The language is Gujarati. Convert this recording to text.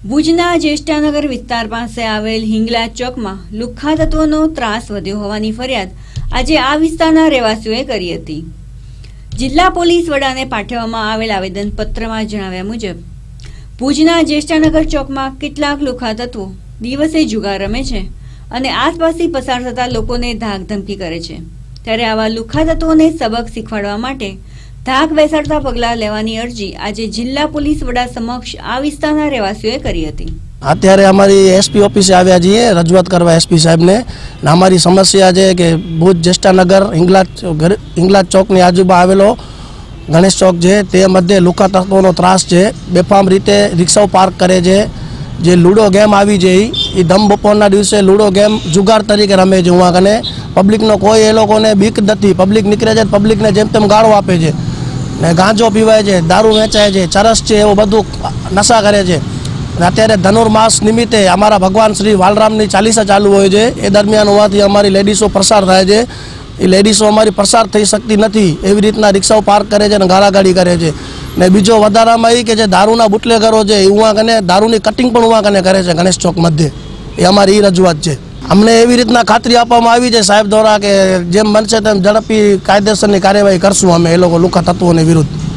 ભુજના જ્યેષ્ઠાનગર વિસ્તાર પાસે આવેલ હિંગલા ચોકમાં લુખ્ખા તત્વોનો ત્રાસ વધ્યો હોવાની ફરિયાદ આજે આ વિસ્તારના રહેવાસીઓએ કરી હતી. જિલ્લા પોલીસ વડાને પાઠવવામાં આવેલ આવેદનપત્રમાં જણાવ્યા મુજબ, ભુજના જ્યેષ્ઠાનગર ચોકમાં કેટલાક લુખ્ખા તત્વો દિવસે જુગાર રમે છે અને આસપાસથી પસાર થતા લોકોને ધાક ધમકી કરે છે. ત્યારે આવા લુખ્ખા તત્વોને સબક શીખવાડવા માટે ધાક બેસાડતા પગલાં લેવાની અરજી આજે જિલ્લા પોલીસ વડા સમક્ષ આ વિસ્તારના રહેવાસીઓએ કરી હતી. અત્યારે અમારી એસપી ઓફિસે આવ્યા છીએ, રજૂઆત કરવા એસપી સાહેબને. અમારી સમસ્યા છે કે ભુજ જ્યેષ્ઠાનગર હિંગલાજ ઘર- હિંગલાજ ચોકની આજુબાજુ આવેલો ગણેશ ચોક છે, તે મધ્યે લુકા તત્વોનો ત્રાસ છે. બેફામ રીતે રિક્ષાઓ પાર્ક કરે છે. જે લૂડો ગેમ આવી છે એ ધમ બપોરના દિવસે લૂડો ગેમ જુગાર તરીકે રમે છે હું આગળ પબ્લિકનો કોઈ એ લોકોને બીક નથી. પબ્લિક નીકળે છે પબ્લિકને જેમ તેમ ગાળો આપે છે. ને ગાંજો પીવાય છે, દારૂ વેચાય છે, ચરસ છે, એવું બધું નશા કરે છે. અને અત્યારે ધનુર્માસ નિમિત્તે અમારા ભગવાન શ્રી વાલરામની ચાલીસા ચાલુ હોય છે. એ દરમિયાન હોવાથી અમારી લેડીઝો પ્રસાર થાય છે. એ લેડીઝો અમારી પ્રસાર થઈ શકતી નથી, એવી રીતના રિક્ષાઓ પાર્ક કરે છે અને ગાળાગાડી કરે છે. ને બીજો વધારામાં એ કે જે દારૂના બુટલેગરો છે, એ ઉવા કને દારૂની કટિંગ પણ ઉવા કને કરે છે ગણેશ ચોક મધ્યે. એ અમારી એ રજૂઆત છે. અમને એવી રીતના ખાતરી આપવામાં આવી છે સાહેબ દ્વારા કે જેમ બનશે તેમ ઝડપી કાયદેસરની કાર્યવાહી કરશું અમે એ લોકો લુખા તત્વોની વિરુદ્ધ.